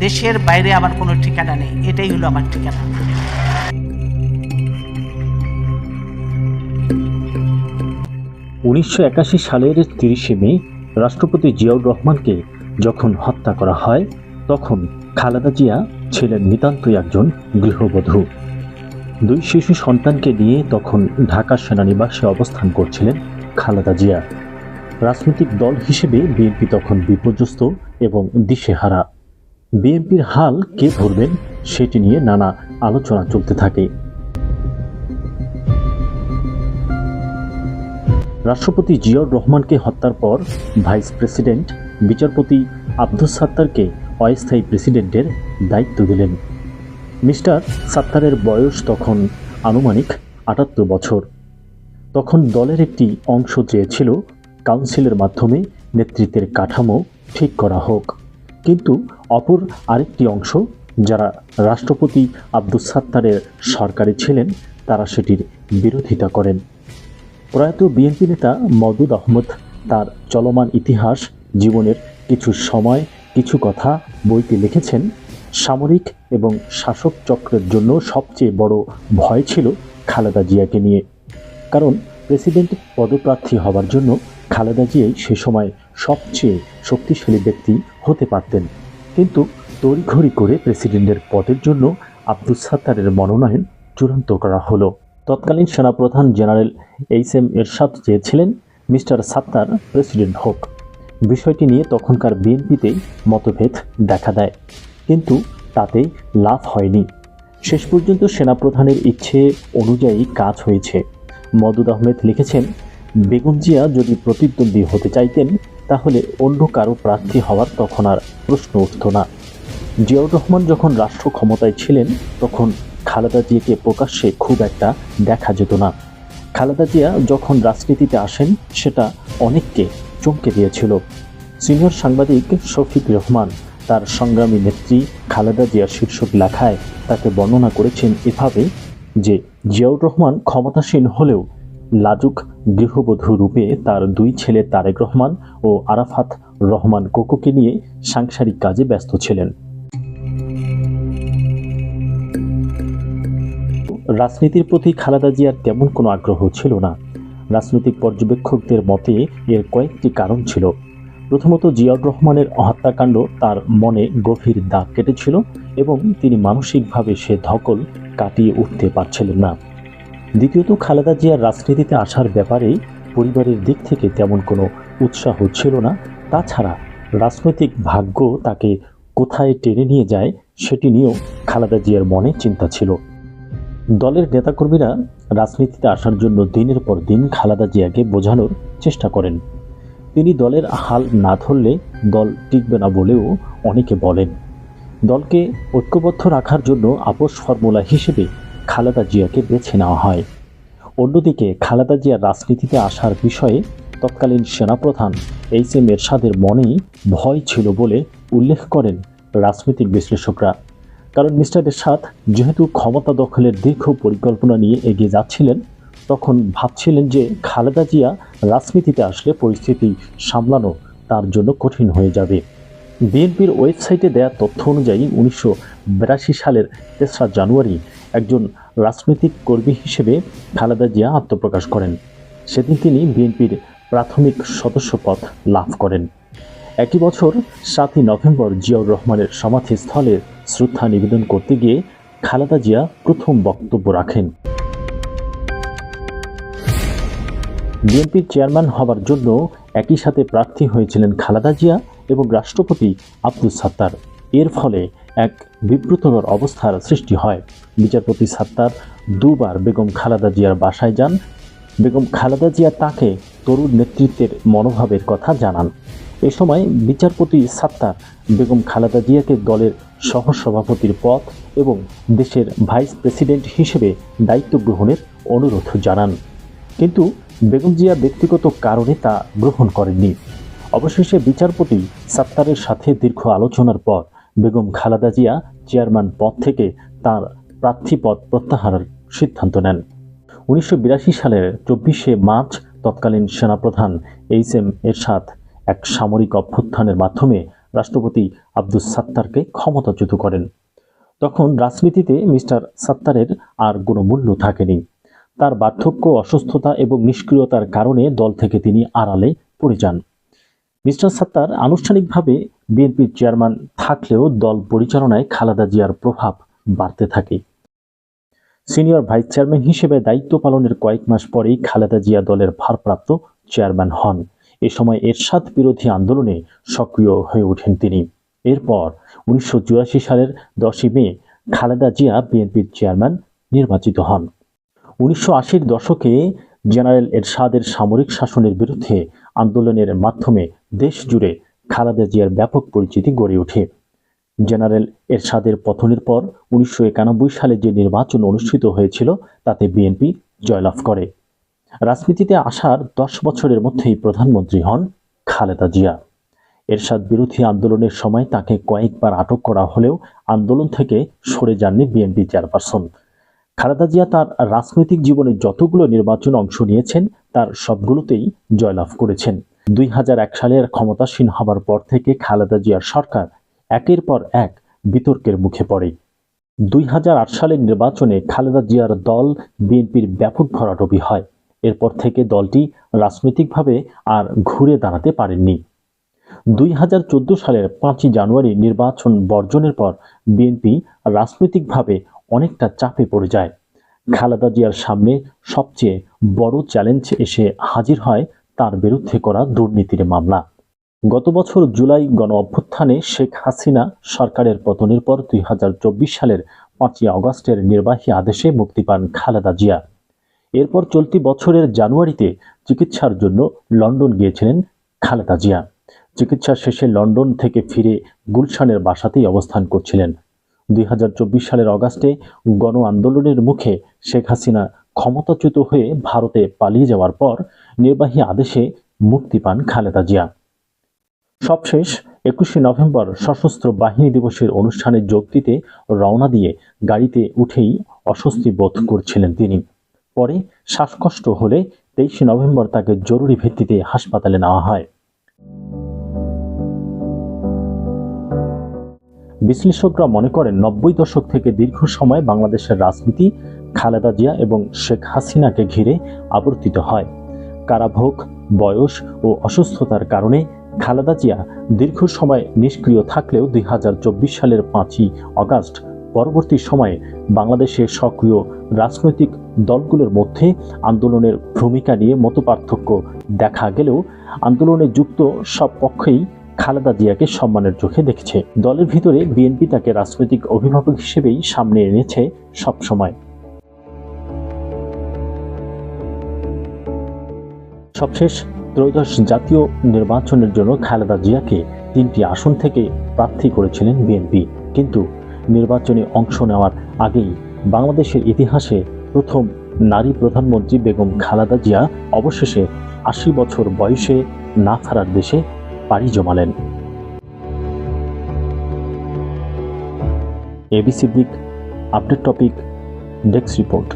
দেশের বাইরে আমার কোনো ঠিকানা নেই, এটাই হলো আমার ঠিকানা। উনিশশো একাশি সালের তিরিশে মে, রাষ্ট্রপতি জিয়াউর রহমানকে যখন হত্যা করা হয়, তখন খালেদা জিয়া ছিলেন নিতান্তই একজন গৃহবধূ। দুই শিশু সন্তানকে নিয়ে তখন ঢাকা সেনানিবাসে অবস্থান করছিলেন খালেদা জিয়া। রাজনৈতিক দল হিসেবে বিএনপি তখন বিপর্যস্ত এবং দিশেহারা। বিএনপির হাল কে ধরবেন সেটি নিয়ে নানা আলোচনা চলতে থাকে। রাষ্ট্রপতি জিয়াউর রহমানকে হত্যার পর ভাইস প্রেসিডেন্ট বিচারপতি আব্দুস সাত্তারকে অস্থায়ী প্রেসিডেন্টের দায়িত্ব দিলেন। মিস্টার সাত্তারের বয়স তখন আনুমানিক আটাত্তর বছর। তখন দলের একটি অংশ চেয়েছিল কাউন্সিলের মাধ্যমে নেতৃত্বের কাঠামো ঠিক করা হোক। কিন্তু অপর আরেকটি অংশ, যারা রাষ্ট্রপতি আব্দুস সাত্তারের সরকারে ছিলেন, তারা সেটির বিরোধিতা করেন। প্রয়াত বিএনপি নেতা মওদুদ আহমদ তার চলমান ইতিহাস, জীবনের কিছু সময়, কিছু কথা বইতে লিখেছেন, সামরিক এবং শাসক চক্রের জন্য সবচেয়ে বড় ভয় ছিল খালেদা জিয়াকে নিয়ে। কারণ, প্রেসিডেন্ট পদপ্রার্থী হবার জন্য খালেদা জিয়াই সে সময় সবচেয়ে শক্তিশালী ব্যক্তি হতে পারতেন। কিন্তু তড়িঘড়ি করে প্রেসিডেন্টের পদের জন্য আব্দুস সাত্তারের মনোনয়ন চূড়ান্ত করা হলো। তৎকালীন সেনাপ্রধান জেনারেল এইচ এম এরশাদ চেয়েছিলেন মিস্টার সাত্তার প্রেসিডেন্ট হোক। বিষয়টি নিয়ে তখনকার বিএনপিতেই মতভেদ দেখা দেয়। কিন্তু তাতে লাভ হয়নি। শেষ পর্যন্ত সেনাপ্রধানের ইচ্ছে অনুযায়ী কাজ হয়েছে। মদুদ আহমেদ লিখেছেন বেগম জিয়া যদি প্রতিদ্বন্দ্বী হতে চাইতেন, তাহলে অন্য কারও প্রার্থী হওয়ার তখন আর প্রশ্ন উঠত না। জিয়াউর রহমান যখন রাষ্ট্র ক্ষমতায় ছিলেন, তখন খালেদা জিয়াকে প্রকাশ্যে খুব একটা দেখা যেত না। খালেদা জিয়া যখন রাজনীতিতে আসেন, সেটা অনেককে চমকে দিয়েছিল। সিনিয়র সাংবাদিক শফিক রহমান, তার সংগ্রামী নেত্রী খালেদা জিয়া শীর্ষক লেখায় তাকে বর্ণনা করেছেন এভাবে যে, জিয়াউর রহমান ক্ষমতাসীন হলেও লাজুক গৃহবধূ রূপে তার দুই ছেলে তারেক রহমান ও আরাফাত রহমান কোকোকে নিয়ে সাংসারিক কাজে ব্যস্ত ছিলেন। রাজনীতির প্রতি খালেদা জিয়ার তেমন কোনো আগ্রহ ছিল না। রাজনৈতিক পর্যবেক্ষকদের মতে এর কয়েকটি কারণ ছিল। প্রথমত, জিয়াউর রহমানের হত্যাকাণ্ড তার মনে গভীর দাগ কেটেছিল এবং তিনি মানসিকভাবে সে ধকল কাটিয়ে উঠতে পারছিলেন না। দ্বিতীয়ত খালেদা জিয়ার রাজনীতিতে আসার ব্যাপারে পরিবারের দিক থেকে তেমন কোনো উৎসাহ ছিল না। তাছাড়া রাজনৈতিক ভাগ্য তাকে কোথায় টেনে নিয়ে যায় সেটি নিয়েও খালেদা জিয়ার মনে চিন্তা ছিল। দলের নেতাকর্মীরা রাজনীতিতে আসার জন্য দিনের পর দিন খালেদা জিয়াকে বোঝানোর চেষ্টা করেন। তিনি দলের হাল না ধরলে দল টিকবে না বলেও অনেকে বলেন। দলকে ঐক্যবদ্ধ রাখার জন্য আপোষ ফর্মুলা হিসেবে খালেদা জিয়াকে বেছে নেওয়া হয়। অন্যদিকে খালেদা জিয়ার রাজনীতিতে আসার বিষয়ে তৎকালীন সেনাপ্রধান এইচ এম এরশাদের মনেই ভয় ছিল বলে উল্লেখ করেন রাজনৈতিক বিশ্লেষকরা। কারণ মিস্টার এরশাদ যেহেতু ক্ষমতা দখলের দীর্ঘ পরিকল্পনা নিয়ে এগিয়ে যাচ্ছিলেন, তখন ভাবছিলেন যে খালেদা জিয়া রাজনীতিতে আসলে পরিস্থিতি সামলানো তার জন্য কঠিন হয়ে যাবে। বিএনপির ওয়েবসাইটে দেয়া তথ্য অনুযায়ী উনিশশো বিরাশি সালের তেসরা জানুয়ারি একজন রাজনৈতিক কর্মী হিসেবে খালেদা জিয়া আত্মপ্রকাশ করেন। সেদিন তিনি বিএনপির প্রাথমিক সদস্যপদ লাভ করেন। একই বছর সাতই নভেম্বর জিয়াউর রহমানের সমাধিস্থলে শ্রদ্ধা নিবেদন করতে গিয়ে খালেদা জিয়া প্রথম বক্তব্য রাখেন। বিএনপির চেয়ারম্যান হবার জন্য একই সাথে প্রার্থী হয়েছিলেন খালেদা জিয়া এবং রাষ্ট্রপতি আব্দুল সাত্তার। এর ফলে এক বিব্রতকর অবস্থার সৃষ্টি হয়। বিচারপতি সাত্তার দুবার বেগম খালেদা জিয়ার বাসায় যান। বেগম খালেদা জিয়া তাকে তরুণ নেতৃত্বের মনোভাবের কথা জানান। এ সময় বিচারপতি সাত্তার বেগম খালেদা জিয়াকে দলের সহসভাপতির পদ এবং দেশের ভাইস প্রেসিডেন্ট হিসেবে দায়িত্ব গ্রহণের অনুরোধ জানান। কিন্তু বেগম জিয়া ব্যক্তিগত কারণে তা গ্রহণ করেননি। অবশেষে বিচারপতি সাত্তারের সাথে দীর্ঘ আলোচনার পর বেগম খালেদা জিয়া চেয়ারম্যান পদ থেকে তার প্রার্থী পদ প্রত্যাহারের সিদ্ধান্ত নেন। উনিশশো বিরাশি সালের চব্বিশে মার্চ তৎকালীন সেনাপ্রধান এইচ এম এরশাদ এক সামরিক অভ্যুত্থানের মাধ্যমে রাষ্ট্রপতি আব্দুস সাত্তারকে ক্ষমতাচ্যুত করেন। তখন রাজনীতিতে মিস্টার সাত্তারের আর কোনো মূল্য থাকেনি। তার বার্ধক্য, অসুস্থতা এবং নিষ্ক্রিয়তার কারণে দল থেকে তিনি আড়ালে পড়ে যান। মিস্টার সাত্তার আনুষ্ঠানিকভাবে বিএনপির চেয়ারম্যান থাকলেও দল পরিচালনায় খালেদা জিয়ার প্রভাব বাড়তে থাকে। সিনিয়র ভাইস চেয়ারম্যান হিসেবে দায়িত্ব পালনের কয়েক মাস পরেই খালেদা জিয়া দলের ভারপ্রাপ্ত চেয়ারম্যান হন। এ সময় এরশাদ বিরোধী আন্দোলনে সক্রিয় হয়ে ওঠেন তিনি। এরপর উনিশশো চুরাশি সালের দশই মে খালেদা জিয়া বিএনপির চেয়ারম্যান নির্বাচিত হন। উনিশশো আশির দশকে জেনারেল এরশাদের সামরিক শাসনের বিরুদ্ধে আন্দোলনের মাধ্যমে দেশ জুড়ে খালেদা জিয়ার ব্যাপক পরিচিতি গড়ে ওঠে। জেনারেল এরশাদের পতনের পর উনিশশো একানব্বই সালে যে নির্বাচন অনুষ্ঠিত হয়েছিল, তাতে বিএনপি জয়লাভ করে। রাজনীতিতে আসার দশ বছরের মধ্যেই প্রধানমন্ত্রী হন খালেদা জিয়া। এরশাদ বিরোধী আন্দোলনের সময় তাকে কয়েকবার আটক করা হলেও আন্দোলন থেকে সরে যাননি বিএনপি চেয়ারপারসন। খালেদা জিয়া তার রাজনৈতিক জীবনে যতগুলো নির্বাচন অংশ নিয়েছেন, তার সবগুলোতেই জয়লাভ করেছেন। দুই হাজার এক সালের ক্ষমতাসীন হবার পর থেকে খালেদা জিয়ার সরকার একের পর এক বিতর্কের মুখে পড়ে। দুই হাজার আট সালের নির্বাচনে খালেদা জিয়ার দল বিএনপির ব্যাপক ভরাডবি হয়। এরপর থেকে দলটি রাজনৈতিকভাবে আর ঘুরে দাঁড়াতে পারেননি। দুই হাজার চোদ্দ সালের পাঁচই জানুয়ারি নির্বাচন বর্জনের পর বিএনপি রাজনৈতিকভাবে অনেকটা চাপে পড়ে যায়। খালেদা জিয়ার সামনে সবচেয়ে বড় চ্যালেঞ্জ এসে হাজির হয় তার বিরুদ্ধে করা দুর্নীতির মামলা। গত বছর জুলাই গণ অভ্যুত্থানে শেখ হাসিনা সরকারের পতনের পর দুই সালের পাঁচই আগস্টের নির্বাহী আদেশে মুক্তি পান খালেদা জিয়া। এরপর চলতি বছরের জানুয়ারিতে চিকিৎসার জন্য লন্ডন গিয়েছিলেন খালেদা জিয়া। চিকিৎসা শেষে লন্ডন থেকে ফিরে গুলশানের বাসাতেই অবস্থান করছিলেন। দুই হাজার চব্বিশ সালের অগাস্টে গণ আন্দোলনের মুখে শেখ হাসিনা ক্ষমতাচ্যুত হয়ে ভারতে পালিয়ে যাওয়ার পর নির্বাহী আদেশে মুক্তি পান খালেদা জিয়া। সবশেষ একুশে নভেম্বর সশস্ত্র বাহিনী দিবসের অনুষ্ঠানে যোগ দিতে রওনা দিয়ে গাড়িতে উঠেই অস্বস্তি বোধ করছিলেন তিনি। পরে শ্বাসকষ্ট হলে তেইশে নভেম্বর তাকে জরুরি ভিত্তিতে হাসপাতালে নেওয়া হয়। বিশ্লেষকরা মনে করেন, নব্বই দশক থেকে দীর্ঘ সময় বাংলাদেশের রাজনীতি খালেদা জিয়া এবং শেখ হাসিনাকে ঘিরে আবর্তিত হয়। কারাভোগ, বয়স ও অসুস্থতার কারণে খালেদা জিয়া দীর্ঘ সময় নিষ্ক্রিয় থাকলেও দুই হাজার চব্বিশ সালের পাঁচই অগাস্ট পরবর্তী সময়ে বাংলাদেশে সক্রিয় রাজনৈতিক দলগুলোর মধ্যে আন্দোলনের ভূমিকা নিয়ে মতপার্থক্য দেখা গেলেও আন্দোলনে যুক্ত সব পক্ষেই খালেদা জিয়াকে সম্মানের চোখে দেখছে। দলের ভিতরে বিএনপি তাকে রাজনৈতিক অভিভাবক হিসেবেই সামনে এনেছে সবসময়। সবশেষ ত্রয়োদশ জাতীয় নির্বাচনের জন্য খালেদা জিয়াকে তিনটি আসন থেকে প্রার্থী করেছিলেন বিএনপি। কিন্তু নির্বাচনে অংশ নেওয়ার আগেই বাংলাদেশের ইতিহাসে প্রথম নারী প্রধানমন্ত্রী বেগম খালেদা জিয়া অবশেষে আশি বছর বয়সে না ফেরার দেশে পাড়ি জমালেন। এবিসি দিক, আপডেট টপিক, ডেস্ক রিপোর্ট।